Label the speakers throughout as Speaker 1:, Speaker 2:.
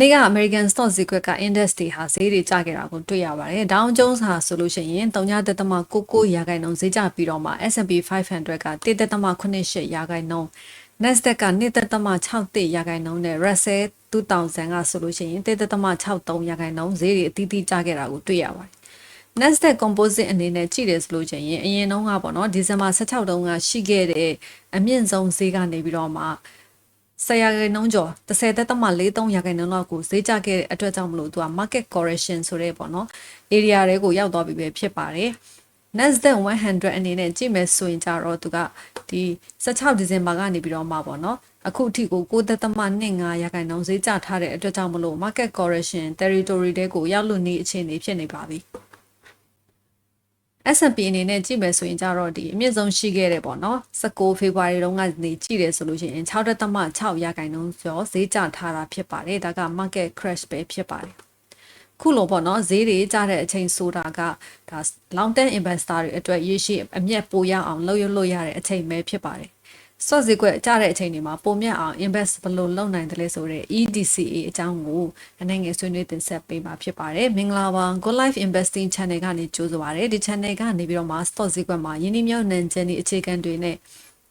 Speaker 1: နေ့က American Stock ဈေးကွက်က index တွေဟာဈေးတွေကျခဲ့တာကိုတွေ့ရပါတယ်။ Dow Jones ဟာဆိုလို့ရှိရင်3.99ရာခိုင်နှုန်းဈေးကျပြီးတော့မှ S&P 500က1.88ရာခိုင်နှုန်း NASDAQ က1.61ရာခိုင်နှုန်းနဲ့ Russell 2000ကဆိုလို့ရှိရင်1.63ရာခိုင်နှုန်းဈေးတွေအသီးသီးကျခဲ့တာကိုတွေ့ရပါတယ်။ NASDAQ composite အနေနဲ့ကြည့်တယ်ဆိုလို့ရှိရင်အရင်တုန်းကပေါ့နော်ဒီဇင်ဘာ16တုန်းကရှိခဲ့တဲ့အမြင့်ဆုံးဈေးကနေပြီးတော့မှ 10ရာခိုင်နှုန်းကျော်10.43ရာခိုင်နှုန်းလောက်ကိုဈေးကျခဲ့တဲ့အတွက်ကြောင့်မလို့သူက market correction ဆိုတဲ့ပေါ့နော် area တွေကိုရောက်သွားပြီပဲဖြစ်ပါတယ်။ Nasdaq 100အနေနဲ့ကြည့်မယ်ဆိုရင်ကြတော့သူကဒီ16ဒီဇင်ဘာကနေပြီးတော့မှပေါ့နော်အခုအထိကို9.25ရာခိုင်နှုန်းဈေးကျထားတဲ့အတွက်ကြောင့်မလို့ market correction territory တွေကိုရောက်လို့နေအခြေအနေဖြစ်နေပါပြီ။ S&P အနေနဲ့ကြည့်မယ်ဆိုရင်ကြတော့ဒီအမြင့်ဆုံးရှိခဲ့တယ်ပေါ့နော်19ဖေဖော်ဝါရီတုန်းကနေကြည့်တယ်ဆိုလို့ရှိရင်6.6ရာခိုင်နှုန်းကျော်ဈေးကျထားတာဖြစ်ပါတယ်ဒါက market crash ပဲဖြစ်ပါတယ်ခုလိုပေါ့နော်ဈေးတွေကျတဲ့အချိန်ဆိုတာကဒါ long term investor တွေအတွက်ရရှိအမြတ်ပိုရအောင်လုပ်ရလို့ရတဲ့အချိန်ပဲဖြစ်ပါတယ် စော့ဈေးကွက်ကျတဲ့အချိန်တွေမှာပုံမြတ်အောင် invest ဘယ်လိုလုပ်နိုင်တယ်လဲဆိုတော့ EDCA အကြောင်းကိုအနေငယ်ဆွေးနွေးတင်ဆက်ပေးမှာဖြစ်ပါတယ်မင်္ဂလာပါ Good Life Investing Channel ကနေကြိုးဆိုပါရစေဒီ channel ကနေပြီးတော့မှ stock ဈေးကွက်မှာယင်းနှိမ့်မြောက်နှံခြင်းဒီအခြေခံတွေနဲ့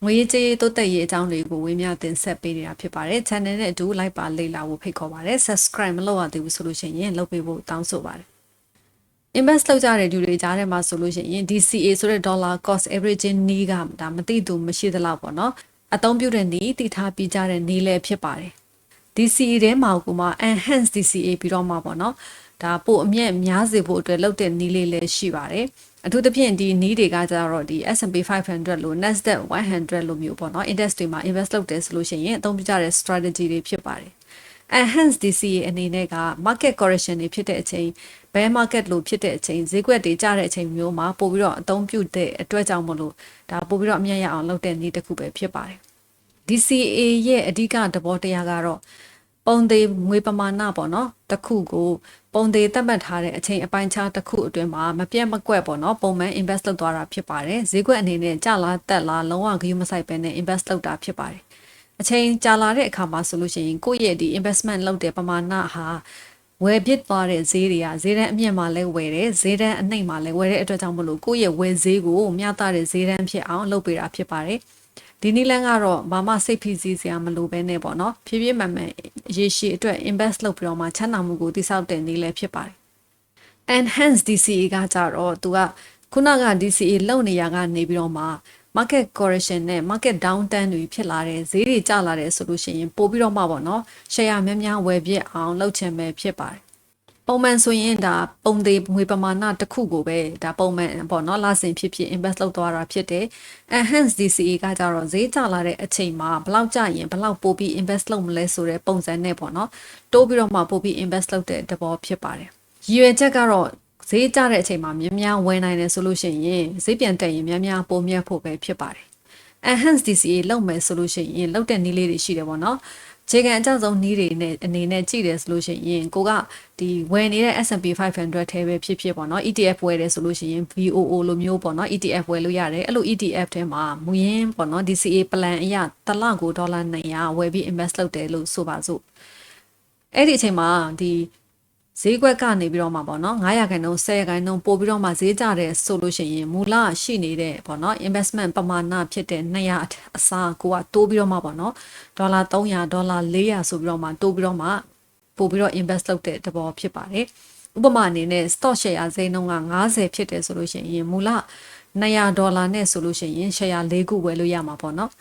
Speaker 1: ငွေကြေးတိုးတက်ရေးအကြောင်းတွေကိုဝေမျှတင်ဆက်ပေးနေတာဖြစ်ပါတယ် channel နဲ့အတူ like ပါလေ့လာဖို့ဖိတ်ခေါ်ပါတယ် subscribe မလုပ်ရသေးဘူးဆိုလို့ရှိရင်လုပ်ပေးဖို့တောင်းဆိုပါတယ် invest လုပ်ကြတဲ့လူတွေကြားထဲမှာဆိုလို့ရှိရင် DCA ဆိုတဲ့ dollar cost averaging နီးကဒါမသိသူမရှိသလောက်ပေါ့နော်အသုံးပြုတဲ့နီးတည်ထားပြီးကြတဲ့နီးလည်းဖြစ်ပါတယ် DCA ထဲမှာကမှ enhance DCA ပြီးတော့မှပေါ့နော်ဒါပို့အမြတ်များစေဖို့အတွက်လုပ်တဲ့နီးလေးလည်းရှိပါတယ်အထူးသဖြင့်ဒီနီးတွေကကြတော့ဒီ S&P 500လို့ Nasdaq 100လို့မျိုးပေါ့နော် index တွေမှာ invest လုပ်တယ်ဆိုလို့ရှိရင်အသုံးပြုကြတဲ့ strategy တွေဖြစ်ပါတယ် enhance DCA အနေနဲ့က market correction တွေဖြစ်တဲ့အချိန် bear market လို့ဖြစ်တဲ့အချိန်ဈေးကွက်တွေကျတဲ့အချိန်မျိုးမှာပို့ပြီးတော့အသုံးပြုတဲ့အတွက်ကြောင့်မလို့ဒါပို့ပြီးတော့အမြတ်ရအောင်လုပ်တဲ့နည်းတစ်ခုပဲဖြစ်ပါတယ် DCA ရဲ့အဓိကသဘောတရားကတော့ပုံသေးငွေပမာဏပေါ့နော်တစ်ခုကိုပုံသေးသတ်မှတ်ထားတဲ့အချိန်အပိုင်းခြားတစ်ခုအတွင်းမှာမပြတ်မကွက်ပေါ့နော်ပုံမှန် invest လုပ်သွားတာဖြစ်ပါတယ်ဈေးကွက်အနေနဲ့ကြလာတက်လာလုံးဝဂရုမစိုက်ပဲနဲ့ invest လုပ်တာဖြစ်ပါတယ် အချိန်ကြာလာတဲ့အခါမှာဆိုလို့ရှိရင်ကိုယ့်ရဲ့ဒီ investment လုပ်တဲ့ပမာဏဟာဝယ်ပစ်သွားတဲ့ဈေးတွေကဈေးတန်းအမြင့်မှာလည်းဝယ်တယ်ဈေးတန်းအနှိမ့်မှာလည်းဝယ်တဲ့အတွက်ကြောင့်မလို့ကိုယ့်ရဲ့ဝယ်ဈေးကိုမျှတတဲ့ဈေးတန်းဖြစ်အောင်လုပ်ပေးတာဖြစ်ပါတယ်ဒီနည်းလမ်းကတော့ဘာမှစိတ်ဖိစီးစရာမလိုဘဲနဲ့ပေါ့နော်ဖြည်းဖြည်းမှန်မှန်ရေရှည်အတွက် invest လုပ်ပြီးတော့မှချမ်းသာမှုကိုတည်ဆောက်တဲ့နည်းလည်းဖြစ်ပါတယ် enhance DCA ကကြတော့သူကခုနက DCA လုံနေရကနေပြီးတော့မှ market correction နဲ့ market downturn တွေဖြစ်လာတဲ့ဈေးတွေကျလာတဲ့ဆိုလို့ရှိရင်ပို့ပြီးတော့မှပေါ့နော် share များများဝယ်ပြစ်အောင်လုပ်ချင်ပဲဖြစ်ပါတယ်ပုံမှန်ဆိုရင်ဒါပုံသေးငွေပမာဏတစ်ခုကိုပဲဒါပုံမှန်ပေါ့နော်လစဉ်ဖြစ်ဖြစ် invest လုပ်သွားတာဖြစ်တယ် enhance DCA ကကြတော့ဈေးကျလာတဲ့အချိန်မှာဘလောက်ကျရင်ဘလောက်ပို့ပြီး invest လုပ်မလဲဆိုတဲ့ပုံစံနဲ့ပေါ့နော်တိုးပြီးတော့မှပို့ပြီး invest လုပ်တဲ့သဘောဖြစ်ပါတယ်ရည်ရွယ်ချက်ကတော့ ဈေးကျတဲ့အချိန်မှာများများဝယ်နိုင်တယ်ဆိုလို့ရှိရင်ဈေးပြန်တက်ရင်များများပိုမြတ်ဖို့ပဲဖြစ်ပါတယ် enhance DCA လုပ်မယ်ဆိုလို့ရှိရင်လုပ်တဲ့နည်းလေးတွေရှိတယ်ပေါ့နော်ခြေခံအကျဆုံးနည်းတွေနဲ့အနေနဲ့ကြည့်တယ်ဆိုလို့ရှိရင်ကိုကဒီဝယ်နေတဲ့ S&P 500ထဲပဲဖြစ်ဖြစ်ပေါ့နော် ETF ဝယ်တယ်ဆိုလို့ရှိရင် VOO လိုမျိုးပေါ့နော် ETF ဝယ်လို့ရတယ်အဲ့လို ETF ထဲမှာမူရင်းပေါ့နော် DCA plan အရတစ်လကိုဒေါ်လာ200ဝယ်ပြီး invest လုပ်တယ်လို့ဆိုပါစို့အဲ့ဒီအချိန်မှာဒီ ဈေးကွက်ကနေပြီးတော့မှပေါ့နော်900ခန့်နှုန်း10ခန့်နှုန်းပို့ပြီးတော့မှဈေးကျတယ်ဆိုလို့ရှိရင်မူလရှိနေတဲ့ပေါ့နော် investment ပမာဏဖြစ်တဲ့200အစားကိုကတိုးပြီးတော့မှပေါ့နော်ဒေါ်လာ300ဒေါ်လာ400ဆိုပြီးတော့မှတိုးပြီးတော့မှပို့ပြီးတော့ invest လုပ်တဲ့တဘောဖြစ်ပါတယ်ဥပမာအနေနဲ့ stock share ဈေးနှုန်းက90ဖြစ်တယ်ဆိုလို့ရှိရင်မူလ200ဒေါ်လာနဲ့ဆိုလို့ရှိရင် share ၄ခုဝယ်လို့ရမှာပေါ့နော်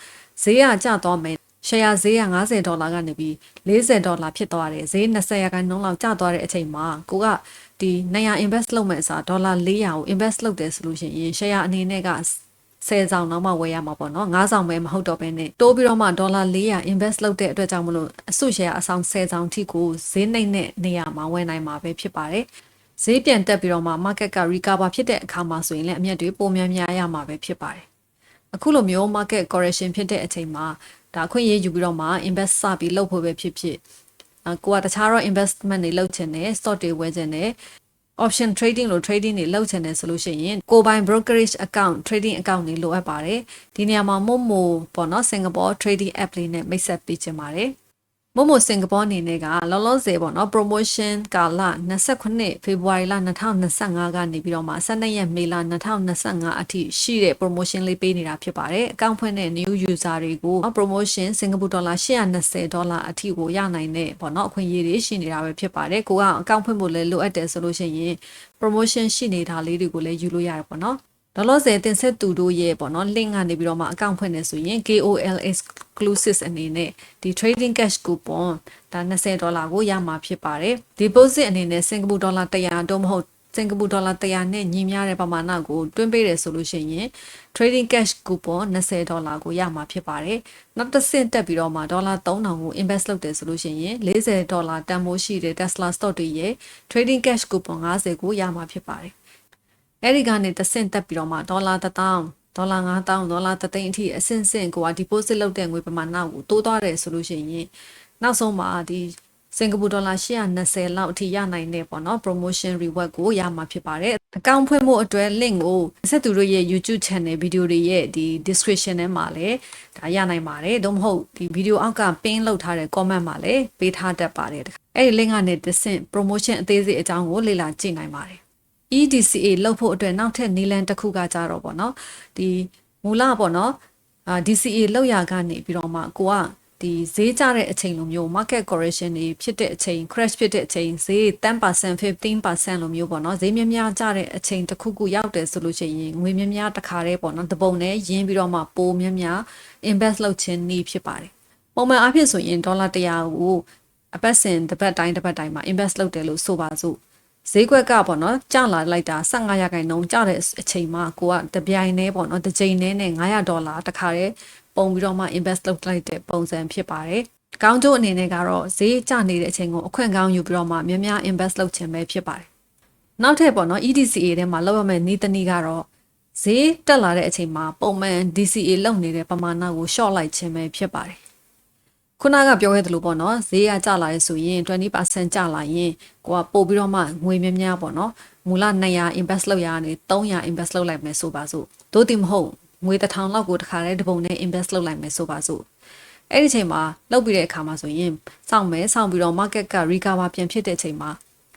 Speaker 1: ဈေးကကျသွားမယ် ရှယ်ယာဈေးက90ဒေါ်လာကနေပြီး40ဒေါ်လာဖြစ်သွားတယ်ဈေး20ရာခိုင်နှုန်းလောက်ကျသွားတဲ့အချိန်မှာကိုကဒီ900 invest လုပ်မဲ့အစားဒေါ်လာ400ကို invest လုပ်တယ်ဆိုလို့ရှိရင်ရှယ်ယာအနေနဲ့က10ဆောင်တော့မှဝယ်ရမှာပေါ့နော်9ဆောင်ပဲမဟုတ်တော့ဘဲနဲ့တိုးပြီးတော့မှဒေါ်လာ400 invest လုပ်တဲ့အတွက်ကြောင့်မလို့အစုရှယ်ယာအဆောင်10ဆောင်ထိကိုဈေးနှိမ့်တဲ့နေရာမှာဝယ်နိုင်မှာပဲဖြစ်ပါတယ်ဈေးပြန်တက်ပြီးတော့မှ market က recover ဖြစ်တဲ့အခါမှာဆိုရင်လည်းအမြတ်တွေပိုများများရမှာပဲဖြစ်ပါတယ်အခုလိုမျိုး market correction ဖြစ်တဲ့အချိန်မှာ ဒါအခွင့်အရေးယူပြီးတော့မှ invest စပြီးလုပ်ဖို့ပဲဖြစ်ဖြစ်အကိုကတခြားတော့ investment တွေလုပ်ချင်တယ် stock တွေဝယ်ချင်တယ် option trading လို့ trading တွေလုပ်ချင်တယ်ဆိုလို့ရှိရင်ကိုပိုင် brokerage account trading account တွေလိုအပ်ပါတယ်ဒီနေရာမှာ Momo ပေါ့နော် Singapore trading app လေးနဲ့မိတ်ဆက်ပေးချင်ပါတယ် မမိုစင်ကာပူအနေနဲ့ကလောလောဆယ်ပေါ့နော် promotion ကာလ29ဖေဖော်ဝါရီလ2025ကနေပြီးတော့မှ12ရက်မေလ2025အထိရှိတဲ့ promotion လေးပေးနေတာဖြစ်ပါတယ်အကောင့်ဖွင့်တဲ့ new user တွေကို promotion စင်ကာပူဒေါ်လာ820ဒေါ်လာအထိကိုရနိုင်တဲ့ပေါ့နော်အခွင့်အရေးတွေရှိနေတာပဲဖြစ်ပါတယ်ကိုကအကောင့်ဖွင့်ဖို့လည်းလိုအပ်တယ်ဆိုလို့ရှိရင် promotion ရှိနေတာလေးတွေကိုလည်းယူလို့ရတယ်ပေါ့နော် လောလောဆယ်တင်ဆက်သူတို့ရဲ့ပေါ့နော် link ကနေပြီးတော့မှအကောင့်ဖွင့်နေဆိုရင် KOL exclusive အနေနဲ့ဒီ trading cash coupon ဒါ20ဒေါ်လာကိုရမှာဖြစ်ပါတယ် deposit အနေနဲ့စင်ကာပူဒေါ်လာ100တော့မဟုတ်စင်ကာပူဒေါ်လာ100နဲ့ညီမျှတဲ့ပမာဏကိုတွင်းပေးတယ်ဆိုလို့ရှိရင် trading cash coupon 20ဒေါ်လာကိုရမှာဖြစ်ပါတယ်နောက်တစ်ဆင့်တက်ပြီးတော့မှဒေါ်လာ3000ကို invest လုပ်တယ်ဆိုလို့ရှိရင်40ဒေါ်လာတန်ဖိုးရှိတဲ့ Tesla stock တွေရဲ့ trading cash coupon 50ကိုရမှာဖြစ်ပါတယ် အဲ့ဒီကနေတစ်ဆင့်တက်ပြီးတော့မှဒေါ်လာ1000ဒေါ်လာ9000ဒေါ်လာ3သိန်းအထိအဆင့်ဆင့်ကိုက deposit လုပ်တဲ့ငွေပမာဏကိုတိုးသွားတယ်ဆိုလို့ရှိရင်နောက်ဆုံးမှာဒီစင်ကာပူဒေါ်လာ820လောက်အထိရနိုင်တဲ့ပေါ့နော် promotion reward ကိုရမှာဖြစ်ပါတယ်အကောင့်ဖွင့်ဖို့အတွက် link ကိုဆက်သူတို့ရဲ့ YouTube channel ဗီဒီယိုတွေရဲ့ဒီ description ထဲမှာလည်းဒါရနိုင်ပါတယ်သို့မဟုတ်ဒီဗီဒီယိုအောက်က pin လုပ်ထားတဲ့ comment မှာလည်းပေးထားတတ်ပါတယ်အဲ့ဒီ link ကနေတစ်ဆင့် promotion အသေးစိတ်အကြောင်းကိုလေ့လာကြည့်နိုင်ပါတယ် EDCA လောက်ဖို့အတွက်နောက်ထပ်နီလန်တစ်ခုကကြတော့ပေါ့နော်ဒီမူလပေါ့နော်အာ DCA လောက်ရကနေပြီးတော့မှကိုကဒီဈေးကျတဲ့အချိန်လိုမျိုး market correction တွေဖြစ်တဲ့အချိန် crash ဖြစ်တဲ့အချိန်ဈေး10% 15%လိုမျိုးပေါ့နော်ဈေးများများကျတဲ့အချိန်တစ်ခုခုရောက်တယ်ဆိုလို့ရှိရင်ငွေများများတစ်ခါတည်းပေါ့နော်တပုံနဲ့ရင်းပြီးတော့မှပိုများများ invest လုပ်ခြင်းနည်းဖြစ်ပါတယ်ပုံမှန်အားဖြင့်ဆိုရင်ဒေါ်လာ100ကိုအပတ်စဉ်တစ်ပတ်တိုင်းတစ်ပတ်တိုင်းမှာ invest လုပ်တယ်လို့ဆိုပါစို့ ဈေးကွက်ကပေါ့နော်ကျလာလိုက်တာ15ရာခိုင်နှုန်းကျတဲ့အချိန်မှာကိုကတပြိုင်တည်းပေါ့နော်တစ်ချိန်တည်းနဲ့900ဒေါ်လာတခါတည်းပုံပြီးတော့မှ invest လုပ်လိုက်တဲ့ပုံစံဖြစ်ပါတယ်။ကောင်းကျိုးအနေနဲ့ကတော့ဈေးကျနေတဲ့အချိန်ကိုအခွင့်ကောင်းယူပြီးတော့မှများများ invest လုပ်ခြင်းပဲဖြစ်ပါတယ်။နောက်ထပ်ပေါ့နော် EDCA ထဲမှာလောက်ရမယ့်နီးတနည်းကတော့ဈေးတက်လာတဲ့အချိန်မှာပုံမှန် DCA လုပ်နေတဲ့ပမာဏကို short လိုက်ခြင်းပဲဖြစ်ပါတယ် ခုနကပြောခဲ့သလိုပေါ့နော်ဈေးကကျလာရဲဆိုရင်20%ကျလာရင်ကိုကပို့ပြီးတော့မှငွေများများပေါ့နော်မူလ200 invest လုပ်ရကနေ300 invest လုပ်လိုက်မယ်ဆိုပါစို့သို့တိမဟုတ်ငွေ1000လောက်ကိုတစ်ခါတည်းတစ်ပုံနဲ့ invest လုပ်လိုက်မယ်ဆိုပါစို့အဲ့ဒီချိန်မှာလုပ်ပြီးတဲ့အခါမှာဆိုရင်စောင့်မယ်စောင့်ပြီးတော့ market က recover ပြန်ဖြစ်တဲ့ချိန်မှာ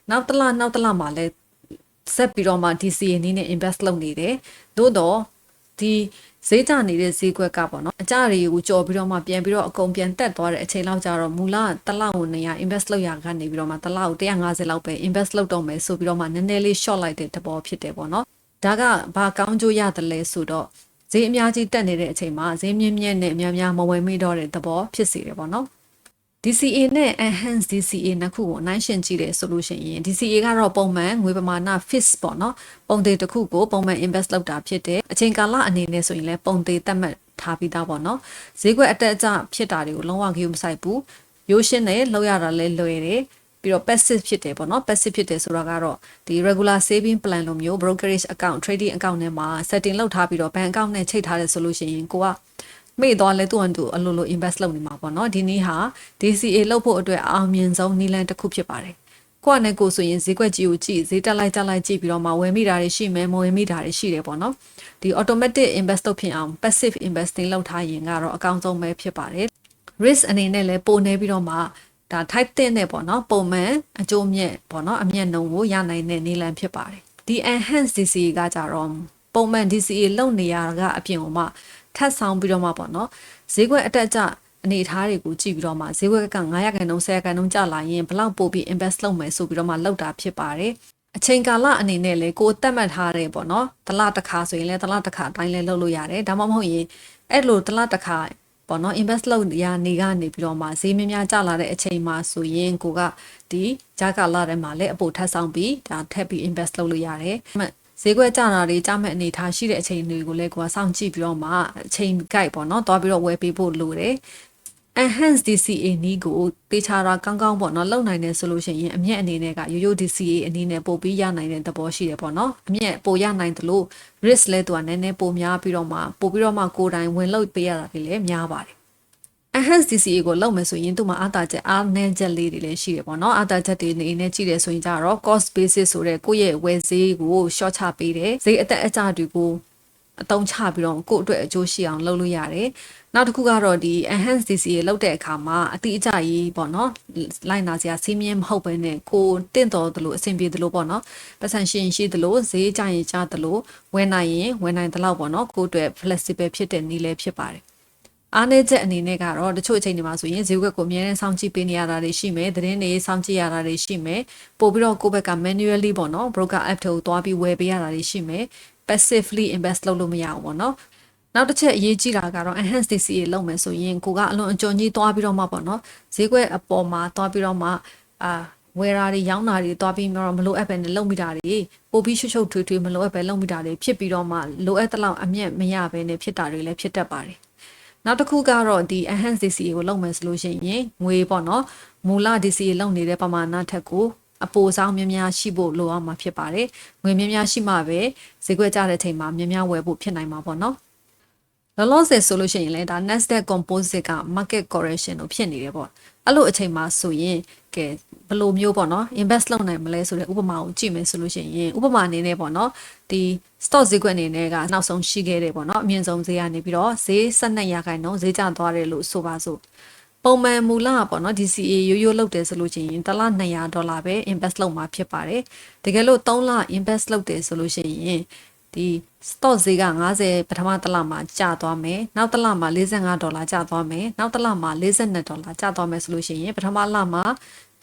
Speaker 1: နောက်တစ်လနောက်တစ်လမှာလည်းဆက်ပြီးတော့မှ DCA နည်းနဲ့ invest လုပ်နေတယ်သို့တော့ဒီ ဈေးကျနေတဲ့ဈေးကွက်ကပေါ့နော်အကြတွေကိုကြော်ပြီးတော့မှပြန်ပြီးတော့အကုန်ပြန်တက်သွားတဲ့အချိန်လောက်ကျတော့မူလတစ်လောက်ကိုနေရ invest လုပ်ရကနေပြီးတော့မှတစ်လောက်150လောက်ပဲ invest လုပ်တော့မယ်ဆိုပြီးတော့မှနည်းနည်းလေး short လိုက်တဲ့သဘောဖြစ်တယ်ပေါ့နော်ဒါကဘာကောင်းကျိုးရတယ်လဲဆိုတော့ဈေးအများကြီးတက်နေတဲ့အချိန်မှာဈေးမြင့်မြင့်နဲ့အများများမဝယ်မိတော့တဲ့သဘောဖြစ်စေတယ်ပေါ့နော် DCA နဲ့ enhance DCA နှစ်ခုကိုနိုင်ရှင်ကြည့်တယ်ဆိုလို့ရှိရင် DCA ကတော့ပုံမှန်ငွေပမာဏ fix ပေါ့နော်ပုံသေးတစ်ခုကိုပုံမှန် invest လုပ်တာဖြစ်တယ်အချိန်ကာလအနေနဲ့ဆိုရင်လည်းပုံသေးသတ်မှတ်ထားပြီးသားပေါ့နော်ဈေးကွက်အတက်အကျဖြစ်တာတွေကိုလုံးဝဂရုမစိုက်ဘူးရိုးရှင်းတယ်လောက်ရတာလည်းလွယ်တယ်ပြီးတော့ passive ဖြစ်တယ်ပေါ့နော် passive ဖြစ်တယ်ဆိုတာကတော့ဒီ regular saving plan လိုမျိုး brokerage account trading account နဲ့မှာ setting လုပ်ထားပြီးတော့ bank account နဲ့ချိန်ထားတယ်ဆိုလို့ရှိရင်ကိုက မေ့သွားလဲသူ့အတူအလိုလို invest လုပ်နေမှာပေါ့နော်ဒီနေ့ဟာ DCA လုပ်ဖို့အတွက်အောင်မြင်ဆုံးနည်းလမ်းတစ်ခုဖြစ်ပါတယ်ကိုကနဲ့ကိုဆိုရင်ဈေးကွက်ကြီးကိုကြည့်ဈေးတက်လိုက်တက်လိုက်ကြည့်ပြီးတော့မှဝယ်မိတာတွေရှိမယ်မဝယ်မိတာတွေရှိတယ်ပေါ့နော်ဒီ automatic invest လုပ်ဖြစ်အောင် passive investing လုပ်ထားရင်ကတော့အကောင်းဆုံးပဲဖြစ်ပါတယ် risk အနေနဲ့လည်းပိုနေပြီးတော့မှဒါ type တဲ့နဲ့ပေါ့နော်ပုံမှန်အကျိုးမြတ်ပေါ့နော်အမြတ်နှုန်းကိုရနိုင်တဲ့နည်းလမ်းဖြစ်ပါတယ်ဒီ enhance DCA ကကြတော့ပုံမှန် DCA လုပ်နေရတာကအပြင်ကမှ ထပ်ဆောင်ပြီးတော့မှပေါ့နော်ဈေးကွက်အတက်အကျအနေအထားတွေကိုကြည့်ပြီးတော့မှဈေးကွက်က900ခန်းနှုန်း10ခန်းနှုန်းကျလာရင်ဘလောက်ပို့ပြီး invest လုပ်မယ်ဆိုပြီးတော့မှလောက်တာဖြစ်ပါတယ်အချိန်ကာလအနေနဲ့လေကိုတက်မှတ်ထားတယ်ပေါ့နော်တလတစ်ခါဆိုရင်လည်းတလတစ်ခါအတိုင်းလည်းလုပ်လို့ရတယ်ဒါမှမဟုတ်ရင်အဲ့လိုတလတစ်ခါပေါ့နော် invest လုပ်ရနေကနေပြီးတော့မှဈေးများများကျလာတဲ့အချိန်မှာဆိုရင်ကိုကဒီဂျာကာလာထဲမှာလည်းအပိုထပ်ဆောင်ပြီးဒါထပ်ပြီး invest လုပ်လို့ရတယ် ဈေးကွက်ကျတာတွေကြမဲ့အနေထားရှိတဲ့အချိန်တွေကိုလည်းကိုကစောင့်ကြည့်ပြီးတော့မှအချိန် guide ပေါ့နော်သွားပြီးတော့ဝယ်ပေးဖို့လိုတယ် enhance DCA နီးကိုတေချာတာကောင်းကောင်းပေါ့နော်လုံနိုင်တယ်ဆိုလို့ရှိရင်အမြက်အနေနဲ့ကရိုးရိုး DCA အနေနဲ့ပို့ပြီးရနိုင်တဲ့သဘောရှိတယ်ပေါ့နော်အမြက်ပို့ရနိုင်တယ်လို့ risk လဲသူကနည်းနည်းပိုများပြီးတော့မှပို့ပြီးတော့မှကိုယ်တိုင်ဝင်လုပ်ပေးရတာတွေလည်းများပါတယ် enhance DCA ကိုလုပ်မယ်ဆိုရင်သူ့မှာအာသာချက်အားနည်းချက်လေးတွေလည်းရှိတယ်ပေါ့နော်အာသာချက်တွေနေနဲ့ကြည့်တယ်ဆိုရင်ကြတော့ cost basis ဆိုတဲ့ကိုယ့်ရဲ့ဝယ်ဈေးကို short ချပေးတယ်ဈေးအသက်အကျတွေကိုအသုံးချပြီးတော့ကိုယ့်အတွက်အကျိုးရှိအောင်လုပ်လို့ရတယ်နောက်တစ်ခုကတော့ဒီ enhance DCA လောက်တဲ့အခါမှာအတိအကျကြီးပေါ့နော်လိုက်နာစရာစီးမြင်မဟုတ်ဘဲနဲ့ကိုတင့်တော်သလိုအဆင်ပြေသလိုပေါ့နော်ပတ်စံရှင်ရှိသလိုဈေးကြရင်ကြသလိုဝယ်နိုင်ရင်ဝယ်နိုင်သလောက်ပေါ့နော်ကိုယ့်အတွက် flexible ဖြစ်တဲ့နည်းလည်းဖြစ်ပါတယ် အားနည်းချက်အနေနဲ့ကတော့တချို့အချိန်တွေမှာဆိုရင်ဈေးကွက်ကိုအများနဲ့စောင့်ကြည့်ပေးနေရတာတွေရှိမယ်သတင်းတွေစောင့်ကြည့်ရတာတွေရှိမယ်ပို့ပြီးတော့ကိုယ့်ဘက်က manually ပေါ့နော် broker app တွေကိုတွားပြီးဝယ်ပေးရတာတွေရှိမယ် passively invest လုပ်လို့မရဘူးပေါ့နော်နောက်တစ်ချက်အရေးကြီးတာကတော့ enhance DCA လုပ်မယ်ဆိုရင်ကိုကအလွန်အကျွံကြီးသွားပြီးတော့မှပေါ့နော်ဈေးကွက်အပေါ်မှာသွားပြီးတော့မှအာဝယ်တာတွေရောင်းတာတွေသွားပြီးတော့မလိုအပ်ပဲနဲ့လုပ်မိတာတွေပိုပြီးရှုပ်ရှုပ်ထွေးထွေးမလိုအပ်ပဲလုပ်မိတာတွေဖြစ်ပြီးတော့မှလိုအပ်တဲ့လောက်အမြတ်မရပဲနဲ့ဖြစ်တာတွေလည်းဖြစ်တတ်ပါတယ် နောက်တစ်ခုကတော့ဒီ enhance DCA ကိုလုပ်မယ်ဆိုလို့ရှိရင်ငွေပေါ့နော်မူလ DCA လုပ်နေတဲ့ပမာဏထက်ကိုအပိုဆောင်များများရှိဖို့လိုအောင်မှာဖြစ်ပါတယ်။ငွေများများရှိမှပဲဈေးကွက်ကျတဲ့အချိန်မှာများများဝယ်ဖို့ဖြစ်နိုင်မှာပေါ့နော်။လောလောဆယ်ဆိုလို့ရှိရင်လည်းဒါ Nasdaq Composite က market correction လို့ဖြစ်နေတယ်ပေါ့။အဲ့လိုအချိန်မှာဆိုရင်ကဲ ဘယ်လိုမျိုးပေါ့နော် invest လုပ်နိုင်မလဲဆိုတဲ့ဥပမာကိုကြည့်မယ်ဆိုလို့ရှိရင်ဥပမာအနေနဲ့ပေါ့နော်ဒီ stock ဈေးကွက်အနေနဲ့ကနောက်ဆုံးရှိခဲ့တယ်ပေါ့နော်အမြင့်ဆုံးဈေးကနေပြီးတော့ဈေး12ရာခိုင်နှုန်းဈေးကျသွားတယ်လို့ဆိုပါစို့ပုံမှန်မူလပေါ့နော် DCA ရိုးရိုးလုပ်တယ်ဆိုလို့ရှိရင်တစ်လ200ဒေါ်လာပဲ invest လုပ်မှာဖြစ်ပါတယ်တကယ်လို့3လ invest လုပ်တယ်ဆိုလို့ရှိရင်ဒီ stock ဈေးက90ပထမတစ်လမှာကျသွားမယ်နောက်တစ်လမှာ45ဒေါ်လာကျသွားမယ်နောက်တစ်လမှာ42ဒေါ်လာကျသွားမယ်ဆိုလို့ရှိရင်ပထမလမှာ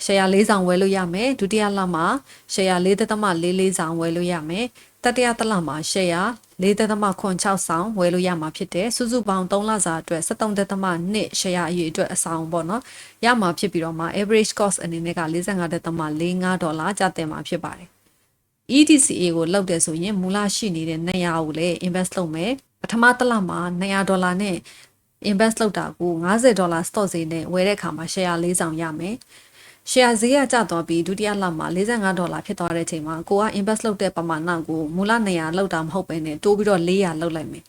Speaker 1: ရှယ်ယာ၄ဆောင်ဝယ်လို့ရမယ်ဒုတိယလမှာရှယ်ယာ၄သက်သမ၄၄ဆောင်ဝယ်လို့ရမယ်တတိယတလမှာရှယ်ယာ၄သက်သမခွန်6ဆောင်ဝယ်လို့ရမှာဖြစ်တယ်စုစုပေါင်း3လစာအတွက်73သက်သမ2ရှယ်ယာအရေးအတွက်အဆောင်ပေါ့နော်ရမှာဖြစ်ပြီးတော့မှ average cost အနေနဲ့က45သက်သမ45ဒေါ်လာကျတဲ့မှာဖြစ်ပါတယ် EDCA ကိုလောက်တယ်ဆိုရင်မူလရှိနေတဲ့200ကိုလည်း invest လုပ်မယ်ပထမတစ်လမှာ200ဒေါ်လာနဲ့ invest လုပ်တာကို50ဒေါ်လာ stock ဈေးနဲ့ဝယ်တဲ့အခါမှာ share ၄ဆောင်ရမယ် share ဈေးကကျသွားပြီးဒုတိယလမှာ45ဒေါ်လာဖြစ်သွားတဲ့အချိန်မှာကိုက invest လုပ်တဲ့ပမာဏကိုမူလ200လောက်တာမဟုတ်ပဲနဲ့တိုးပြီးတော့400လောက်လိုက်မယ်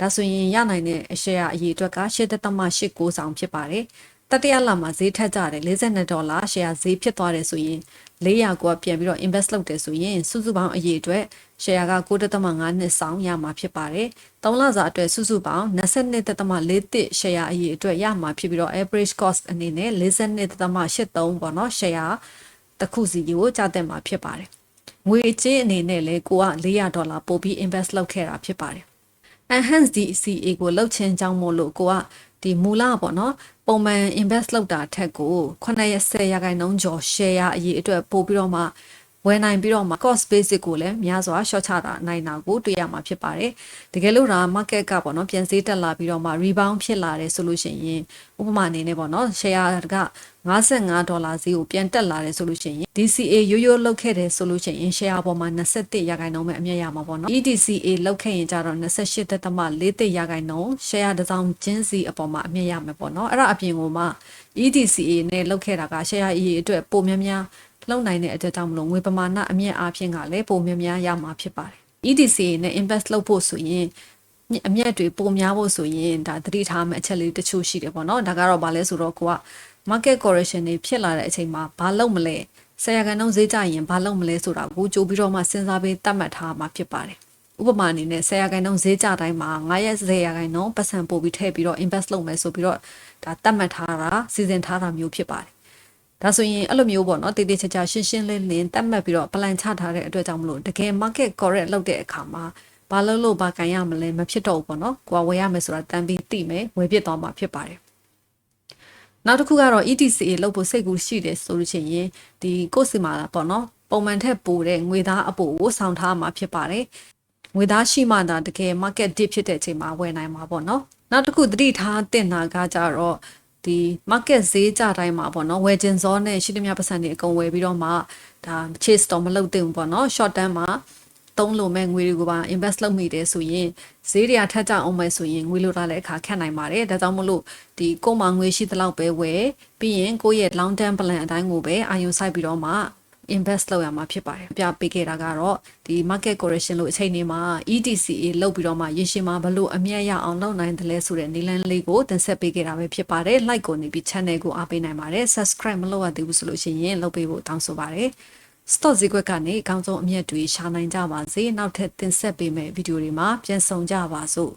Speaker 1: ဒါဆိုရင်ရနိုင်တဲ့ share အရေအတွက်က8.89ဆောင်ဖြစ်ပါတယ်တတိယလမှာဈေးထက်ကြတယ်42ဒေါ်လာ share ဈေးဖြစ်သွားတယ်ဆိုရင် 400ကိုပြန်ပြီးတော့ invest လုပ်တယ်ဆိုရင်စုစုပေါင်းအရေအတွက် share က9.5နှစ်ဆောင်ရမှာဖြစ်ပါတယ်။3လစာအတွက်စုစုပေါင်း22.4တစ် share အရေအတွက်ရမှာဖြစ်ပြီးတော့ average cost အနေနဲ့42.83ပေါ့နော် share တစ်ခုစီကိုကျတဲ့မှာဖြစ်ပါတယ်။ငွေကြေးအနေနဲ့လည်းကိုက400ဒေါ်လာပို့ပြီး invest လုပ်ခဲ့တာဖြစ်ပါတယ်။ enhance DCA ကိုလှုပ်ချင်ကြောင်းမို့လို့ကိုက ဒီမူလပေါ့နော်ပုံမှန် invest လုပ်တာထက်ကို90ရာခိုင်နှုန်းကျော် share အရေးအတွက်ပို့ပြီးတော့မှ ဝယ်နိုင်ပြီးတော့မှ cost basic ကိုလည်းများစွာ short ချတာနိုင်တာကိုတွေ့ရမှာဖြစ်ပါတယ်။တကယ်လို့ဒါ market ကပေါ့နော်ပြန်ဈေးတက်လာပြီးတော့မှ rebound ဖြစ်လာတယ်ဆိုလို့ရှိရင်ဥပမာအနေနဲ့ပေါ့နော် share က55ဒေါ်လာဈေးကိုပြန်တက်လာတယ်ဆိုလို့ရှိရင် DCA ရိုးရိုးလောက်ခဲ့တယ်ဆိုလို့ရှိရင် share ပေါ်မှာ21ရာခိုင်နှုန်းပဲအမြတ်ရမှာပေါ့နော် EDCA လောက်ခဲ့ရင်ကြတော့28.4ရာခိုင်နှုန်း share တစ်စောင်ချင်းစီအပေါ်မှာအမြတ်ရမှာပေါ့နော်အဲ့ဒါအပြင်ကိုမှ EDCA နဲ့လောက်ခဲ့တာက share အရေးအတွက်ပိုများများ လုံနိုင်တဲ့အတွက်ကြောင့်မလို့ငွေပမာဏအမြင့်အားဖြင့်ကလည်းပိုများများရမှာဖြစ်ပါတယ် EDCA နဲ့ invest လုပ်ဖို့ဆိုရင်အမြတ်တွေပိုများဖို့ဆိုရင်ဒါသတိထားမယ့်အချက်လေးတချို့ရှိတယ်ပေါ့နော်ဒါကတော့ဘာလဲဆိုတော့ကိုက market correction တွေဖြစ်လာတဲ့အချိန်မှာဘာလုပ်မလဲဆရာကန်တော့ဈေးကြရင်ဘာလုပ်မလဲဆိုတာကိုကြိုးပြီးတော့မှစဉ်းစားပြီးတတ်မှတ်ထားမှာဖြစ်ပါတယ်ဥပမာအနေနဲ့ဆရာကန်တော့ဈေးကြတိုင်းမှာ9ရက်10ရာခိုင်နှုန်းပတ်စံပို့ပြီးထည့်ပြီးတော့ invest လုပ်မယ်ဆိုပြီးတော့ဒါတတ်မှတ်ထားတာစီစဉ်ထားတာမျိုးဖြစ်ပါတယ် ဒါဆိုရင်အဲ့လိုမျိုးပေါ့နော်တည်တည်ချာချာရှင်းရှင်းလင်းလင်းတတ်မှတ်ပြီးတော့ plan ချထားတဲ့အတွက်ကြောင့်မလို့တကယ် market correct လုပ်တဲ့အခါမှာဘာလို့လို့ဘာကန်ရမလဲမဖြစ်တော့ဘူးပေါ့နော်ကိုကဝယ်ရမယ်ဆိုတာတန်ပြီးသိမယ်ဝယ်ပြစ်သွားမှာဖြစ်ပါတယ်နောက်တစ်ခုကတော့ ETCA လုပ်ဖို့စိတ်ကူးရှိတယ်ဆိုလို့ရှိရင်ဒီကိုယ်စီမှာပေါ့နော်ပုံမှန်ထက်ပိုတဲ့ငွေသားအပိုကိုဆောင်ထားမှာဖြစ်ပါတယ်ငွေသားရှိမှသာတကယ် market dip ဖြစ်တဲ့အချိန်မှာဝယ်နိုင်မှာပေါ့နော်နောက်တစ်ခုသတိထားတင်တာကကြတော့ ဒီ market ဈေးကြတိုင်းမှာပေါ့နော်ဝယ်ကျင်စောနဲ့ရှိသမျှပတ်စံတွေအကုန်ဝယ်ပြီးတော့မှဒါ chase တော့မလုပ်သင့်ဘူးပေါ့နော် short term မှာသုံးလို့မဲ့ငွေတွေကိုပါ invest လုပ်မိတယ်ဆိုရင်ဈေးတွေကထက်ကြအောင်မယ်ဆိုရင်ငွေလိုတာလည်းအခါခက်နိုင်ပါတယ်ဒါကြောင့်မလို့ဒီကိုမှငွေရှိသလောက်ပဲဝယ်ပြီးရင်ကိုယ့်ရဲ့ long term plan အတိုင်းကိုပဲအာရုံစိုက်ပြီးတော့မှ invest လုပ်ရမှာဖြစ်ပါတယ်ပြပေးခဲ့တာကတော့ဒီ market correction လို့အချိန်တွေမှာ ETCA လုပ်ပြီးတော့မှရရှိမှာဘလို့အမြတ်ရအောင်လုပ်နိုင်တယ်လဲဆိုတဲ့နည်းလမ်းလေးကိုတင်ဆက်ပေးခဲ့တာပဲဖြစ်ပါတယ် like ကိုနေပြီး channel ကိုအားပေးနိုင်ပါတယ် subscribe မလုပ်ရသေးဘူးဆိုလို့ရှိရင်လုပ်ပေးဖို့တောင်းဆိုပါတယ် stock ဈေးကွက်ကနေအကောင်းဆုံးအမြတ်တွေရှာနိုင်ကြပါစေနောက်ထပ်တင်ဆက်ပေးမယ့်ဗီဒီယိုတွေမှာပြန်ဆောင်ကြပါစို့